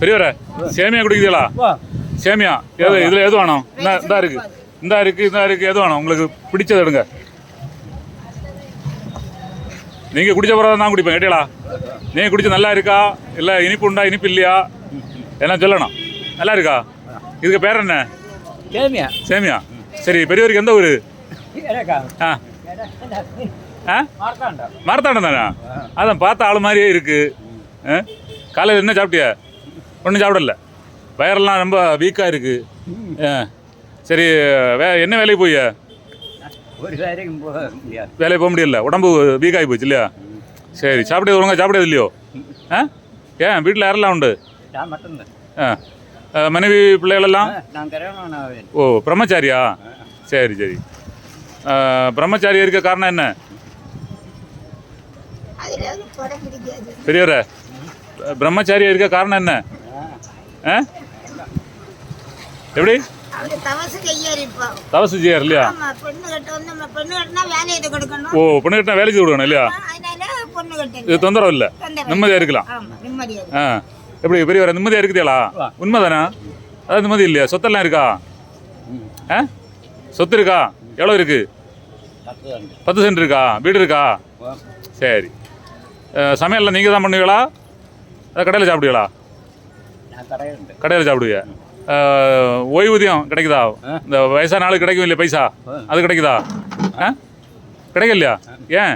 பெரியவரே சேமியா குடிக்கிறீங்களா சேமியா எது இதில் எது வேணும்? இந்த இந்தா இருக்கு. இந்தா இருக்கு இந்தா இருக்கு எது வேணும்? உங்களுக்கு பிடிச்சது எடுங்க. நீங்கள் குடிச்ச பிறகு நான் குடிப்பேன் கேட்டீங்களா? நீங்கள் குடிச்ச நல்லா இருக்கா? இல்லை இனிப்பு உண்டா இனிப்பு இல்லையா? என்ன சொல்லணும்? நல்லா இருக்கா? இதுக்கு பேர் என்ன? கேமியா சேமியா. சரி பெரியவருக்கு எந்த ஊர்? ஆ. ஆ? மார்த்தாண்டா மரத்தாண்டம் தானே? அதான் பார்த்த ஆள் மாதிரியே இருக்கு. ஆ? காலையில் என்ன சாப்பிட்டியா? ஒன்றும் சாப்பிடல. வயரெல்லாம் ரொம்ப வீக்காக இருக்கு. ஆ. சரி வே என்ன வேலைக்கு போய்? ஒரு வேலைக்கும் போக முடியாது. வேலைக்கு போக முடியல. உடம்பு வீக்காகி போச்சு இல்லையா? சரி சாப்பிட்டது ஒழுங்கா சாப்பிட்டது இல்லையோ? ஆ? ஏன் வீட்டில் யாரெல்லாம் உண்டு? ஆ. ஆ, மனைவி பிள்ளைகளெல்லாம்? ஓ பிரம்மச்சாரியா? சரி சரி. பிரம்மச்சாரி இருக்க காரணம் என்ன? பெரியவரே பிரம்மச்சாரியா இருக்க காரணம் என்ன? ஆ? எப்படி? தவசு செய்யார் இல்லையா பொண்ணு கட்டினா கொடுக்கணும்? ஓ பொண்ணு கிட்ட வேலைக்கு விடணும் இல்லையா? இது தொந்தரவு இல்லை. நிம்மதியாக இருக்கலாம். ஆமா நிம்மதியா இருக்கு. ஆ. எப்படி பெரியவரே நிம்மதியாக இருக்குதேலா உண்மைதானே? அதாவது நிம்மதி இல்லையா? சொத்தெல்லாம் இருக்கா? ஆ? சொத்து இருக்கா? எவ்வளோ இருக்கு? பத்து சென்ட். இருக்கா? வீடு இருக்கா? சரி. சமையல்லாம் நீங்கள் தான் பண்ணுவீங்களா? அதை கடையில் சாப்பிடுவீங்களா? கடையில் சாப்பிடுவீங்க ஓய்வூதியம் கிடைக்குதா. இந்த வயசான ஆளுக்கு கிடைக்கும் இல்லையா பைசா? அது கிடைக்குதா? கிடைக்கலையா ஏன்?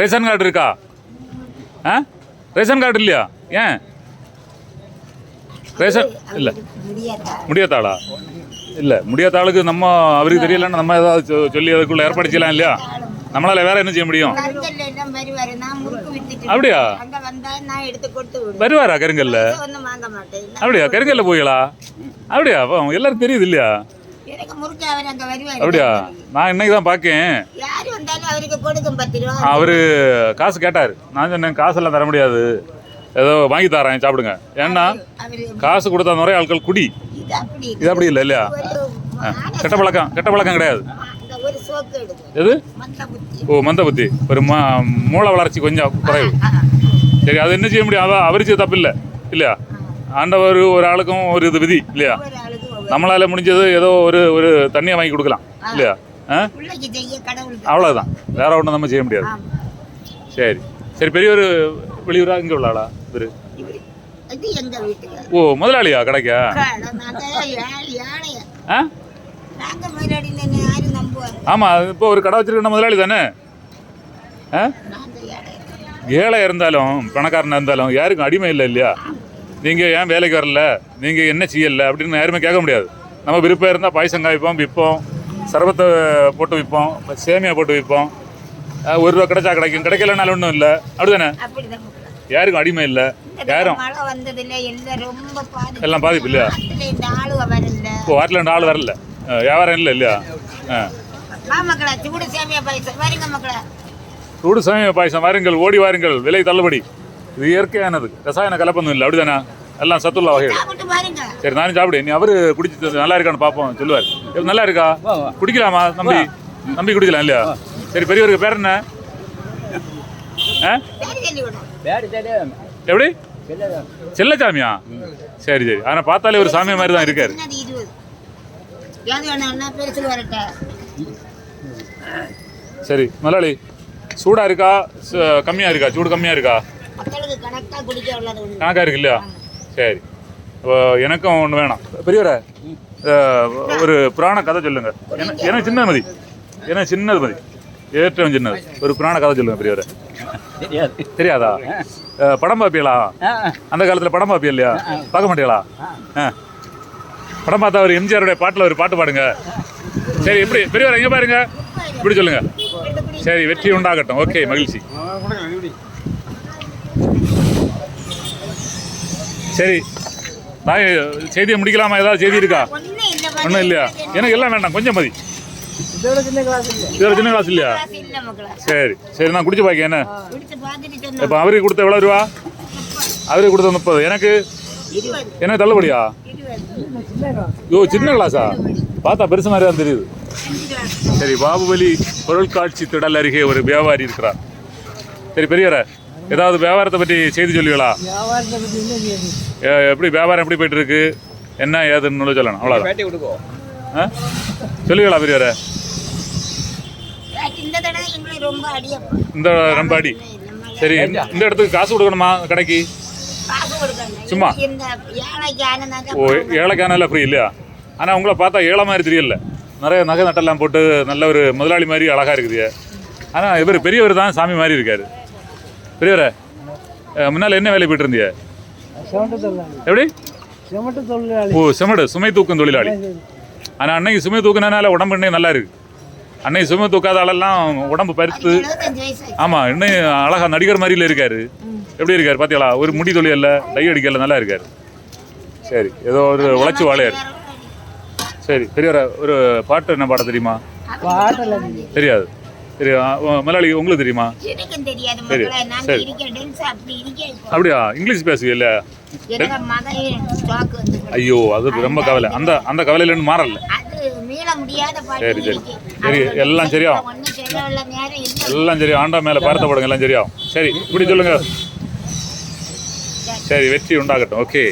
ரேஷன் கார்டு இருக்கா? ஆ? ரேஷன் கார்டு இல்லையா? ஏன்? ரேஷன் இல்லை. முடியாதா முடியாதாளா இல்லை. முடியாத ஆளுக்கு நம்ம அவருக்கு தெரியலன்னு நம்ம ஏதாவது சொல்லி அதுக்குள்ள ஏற்பாடு செய்யலாம் இல்லையா? நம்மளால வேற என்ன செய்ய முடியும்? அப்படியா? வருவாரா கருங்கல்ல? அப்படியா? கருங்கல்ல போய்களா அப்படியா? அப்போ எல்லாரும் தெரியுது இல்லையா? அப்படியா? நான் இன்னைக்கு தான் பார்க்கேன் அவரு காசு கேட்டார். நான் சொன்னேன் காசெல்லாம் தர முடியாது. ஏதோ வாங்கி தரேன் சாப்பிடுங்க. ஏன்னா காசு கொடுத்தா நிறைய ஆட்கள் குடி. இது அப்படி இல்லை இல்லையா? கெட்ட பழக்கம் கெட்ட பழக்கம் கிடையாது அந்த ஒரு சோக்கு எடுக்கும் எது? ஓ மந்த புத்தி ஒரு மூளை வளர்ச்சி கொஞ்சம் குறைவு. சரி அது என்ன செய்ய முடியும்? அதான் அவருக்கு தப்பு இல்லை இல்லையா ஆண்டவர் ஒரு ஆளுக்கும் ஒரு இது விதி இல்லையா? ஒரு நம்மளால முடிஞ்சது ஏதோ ஒரு ஒரு தண்ணியை வாங்கி கொடுக்கலாம் இல்லையா? ஆ? அவ்வளோதான் வேற ஒன்றும் நம்ம செய்ய முடியாது. சரி. சரி பெரியவர் வெளியூரா? இங்கே உள்ள ஆளா? இவரு? ஓ முதலாளியா? கிடைக்கா? ஆமாம் இப்போ ஒரு கடை வச்சிருக்க முதலாளி தானே? ஏழை இருந்தாலும். பணக்காரனாக இருந்தாலும் யாருக்கும் அடிமை இல்லை இல்லையா? நீங்கள் ஏன் வேலைக்கு வரல? நீங்கள் என்ன செய்யலை? அப்படின்னு யாருமே கேட்க முடியாது. நம்ம விருப்பம் இருந்தால் பாயசம் காய்ப்போம் விற்போம் சர்பத்தை போட்டு விற்போம் சேமியா போட்டு விற்போம். ஒரு ரூபா கிடைச்சா கிடைக்கும். கிடைக்கலனாலும் ஒன்றும் இல்லை. அப்படிதானே. யாருக்கும் அடிமை இல்லை. யாரும்? எல்லாம் பாதிப்பு. இல்லையா? இப்போ வாட்டில் ரெண்டு ஆள் வரல. வியாபாரம் இல்லை இல்லையா? சூடு சேமியா பைசா வரீங்க மக்களே. சூடு சமய பாயசம் வாருங்கள் ஓடி வாருங்கள். விலை தள்ளுபடி. இது இயற்கையானது. ரசாயன கலப்பொன்றும் இல்லை அப்படிதானே? எல்லாம் சத்துள்ள வகைகள். சரி நானும் சாப்பிடு. நீ அவரு குடிச்சு நல்லா இருக்கான்னு பார்ப்போம் சொல்லுவார். நல்லா இருக்கா? வா, வா. குடிக்கலாமா தம்பி? தம்பி குடிக்கலாம் இல்லையா? சரி பெரியவருக்கு பேர் என்ன? எப்படி? செல்லச்சாமியா? சரி சரி. ஆனால் பார்த்தாலே ஒரு சாமியா மாதிரி தான் இருக்காரு சின்னது இருபது ஏது வேணாம்னா பெருசு வரட்ட சரி முதலாளி சூடா இருக்கா? ச- கம்மியா இருக்கா? சூடு கம்மியா இருக்கா? கணக்கா இருக்கு இல்லையா? சரி. இப்போ எனக்கும் ஒன்று வேணும். பெரியவரே ஒரு புராண கதை சொல்லுங்க. என- எனக்கு சின்னது மதி எனக்கு சின்னது மதி ஏற்றம் சின்னது. ஒரு புராண கதை சொல்லுங்க பெரியவரே. தெரியாது? படம் பார்ப்பீங்களா அந்த காலத்தில் படம் பார்ப்பீங்க இல்லையா? பார்க்க மாட்டீங்களா? ஆ. படம் பார்த்தா ஒரு எம்ஜிஆருடைய பாட்டில் ஒரு பாட்டு பாடுங்க. சரி எப்படி? பெரியவர் எங்கே பாருங்க. இப்படி சொல்லுங்க. சரி வெற்றி உண்டாகட்டும். ஓகே மகிழ்ச்சி. சரி நான் செய்தியை முடிக்கலாமா? ஏதாவது செய்தி இருக்கா? ஒன்றும் இல்லையா? எனக்கு எல்லாம் வேண்டாம். கொஞ்சம் மதி. இதோட சின்ன கிளாஸ் இல்லையா? சரி சரி நான் குடிச்சு பாக்க என்ன? இப்போ அவருக்கு கொடுத்த எவ்வளோ ரூபா? அவருக்கு கொடுத்த முப்பது. எனக்கு? என்ன தள்ளுபடியா? யோ சின்ன கிளாஸா பார்த்தா பெருசு மாதிரி தான் தெரியுது. சரி பாகுபலி பொருட்காட்சி திடல் அருகே ஒரு வியாபாரி இருக்கிறார். சரி பெரியவரே ஏதாவது வியாபாரத்தை பற்றி செய்தி சொல்லுவீங்களா? எப்படி வியாபாரம் எப்படி போயிட்டு இருக்கு என்ன ஏதுன்னு சொல்லணும். அவ்வளோதான் சொல்லுவீங்களா பெரியவரை? இந்த ரொம்ப அடியப்பா இந்த ரொம்ப அடி. சரி இந்த இடத்துக்கு காசு கொடுக்கணுமா கடைக்கு? சும்மா? ஓ ஏழைக்கானால ஃப்ரீ இல்லையா? ஆனால் உங்களை பார்த்தா ஏழை மாதிரி தெரியல. நிறைய நகை நட்டெல்லாம் போட்டு நல்ல ஒரு முதலாளி மாதிரி அழகாக இருக்குது. ஆனால் இவர் பெரியவர் தான் சாமி மாதிரி இருக்காரு. பெரியவரே முன்னால என்ன வேலை போயிட்டு இருந்தீங்க எப்படி? ஓ செமடு சுமை தூக்கும் தொழிலாளி. ஆனால் அன்னைக்கு சுமை தூக்குனனால உடம்பு இன்னும் நல்லா இருக்கு. அன்னைக்கு சுமை தூக்காத ஆளெல்லாம் உடம்பு பருத்து ஆச்சு. ஆமாம் இன்னும் அழகா நடிகர் மாதிரில இருக்காரு. எப்படி இருக்காரு? பார்த்தீங்களா ஒரு முடி தொழில் இல்லை டை அடிக்கல நல்லா இருக்காரு. சரி ஏதோ ஒரு உழைச்சி வாழையாரு. சரி பெரியவர ஒரு பாட்டு என்ன பாட தெரியுமா? பாட்டில் தெரியாது. சரி முதலாளி உங்களுக்கு தெரியுமா? எனக்கும் தெரியாது சரி, சரி. அப்படியா? இங்கிலீஷ் பேசுவீல்ல ஐயோ அது ரொம்ப கவலை. அந்த அந்த மாறல. மீள முடியாத பாட்டு சரி, சரி. சரி, எல்லாம் சரியாகும். எல்லாம் சரி ஆண்டா மேலே பாரத்தை போடுங்க எல்லாம் சரியாகும். சரி இப்படி சொல்லுங்க. சரி வெற்றி உண்டாகட்டும். ஓகே